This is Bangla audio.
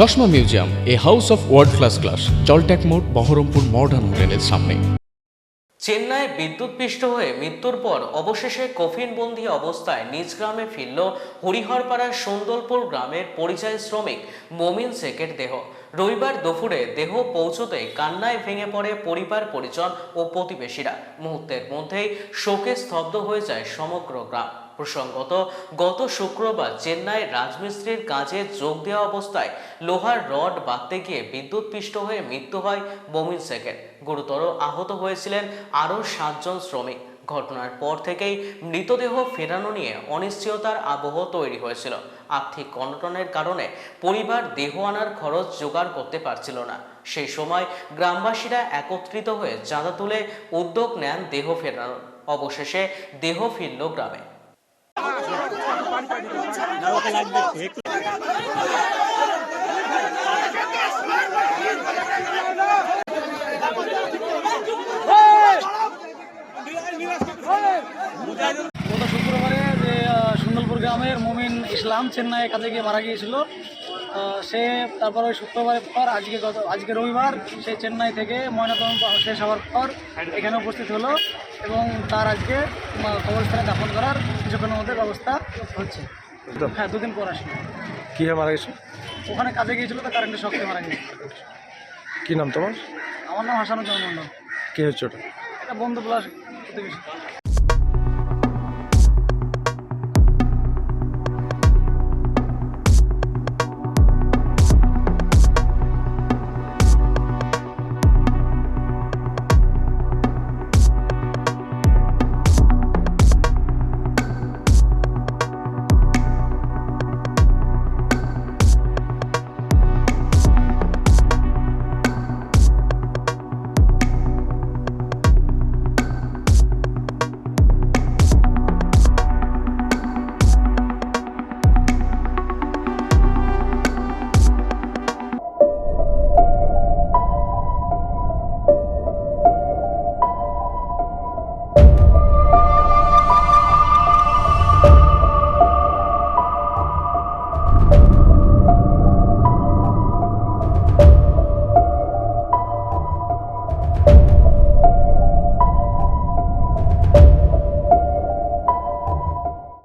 চশমা museum, a house of world class class জলট্যাক মোড়, বহরমপুর মডার্ন হোটেলের সামনে। চেন্নাই বিদ্যুৎপৃষ্ট হয়ে মৃত্যুর পর অবশেষে কফিনবন্দি অবস্থায় নিজ গ্রামে ফিরল হরিহরপাড়ার সুন্দরপুর গ্রামের পরিযায়ী শ্রমিক মমিন শেখের দেহ। রবিবার দুপুরে দেহ পৌঁছতেই কান্নায় ভেঙে পড়ে পরিবার, পরিজন ও প্রতিবেশীরা। মুহূর্তের মধ্যেই শোকে স্তব্ধ হয়ে যায় সমগ্র গ্রাম। প্রসঙ্গত, গত শুক্রবার চেন্নাই রাজমিস্ত্রির কাজে যোগ দেওয়া অবস্থায় লোহার রড বাঁধতে গিয়ে বিদ্যুৎপৃষ্ট হয়ে মৃত্যু হয় মমিন শেখের। গুরুতর আহত হয়েছিলেন আরও সাতজন শ্রমিক। ঘটনার পর থেকেই মৃতদেহ ফেরানো নিয়ে অনিশ্চয়তার আবহ তৈরি হয়েছিল। আর্থিক অনটনের কারণে পরিবার দেহ আনার খরচ জোগাড় করতে পারছিল না। সেই সময় গ্রামবাসীরা একত্রিত হয়ে চাঁদা তুলে উদ্যোগ নেন দেহ ফেরানোর। অবশেষে দেহ ফিরল গ্রামে। শুক্রবারে যে সুন্দরপুর গ্রামের মমিন ইসলাম চেন্নাই কাজে গিয়ে মারা গিয়েছিল। সে তারপর ওই শুক্রবারের পর আজকে গত আজকে রবিবার সে চেন্নাই থেকে ময়নাতদন্ত শেষ হওয়ার পর এখানে উপস্থিত হলো এবং তার আজকে কবরস্থানে দাফন করার কিছুক্ষণের মধ্যে ব্যবস্থা হচ্ছে। হ্যাঁ দুদিন পর আসবে কীভাবে মারা গেছে? ওখানে কাজে গিয়েছিল তো কারেন্টের শক্তি মারা গিয়েছিল কী নাম তোমার? আমার নাম হাসানুজ্জামান মন্ডল কে হচ্ছে ওটা? এটা বন্ধু প্লাস প্রতিবেশী।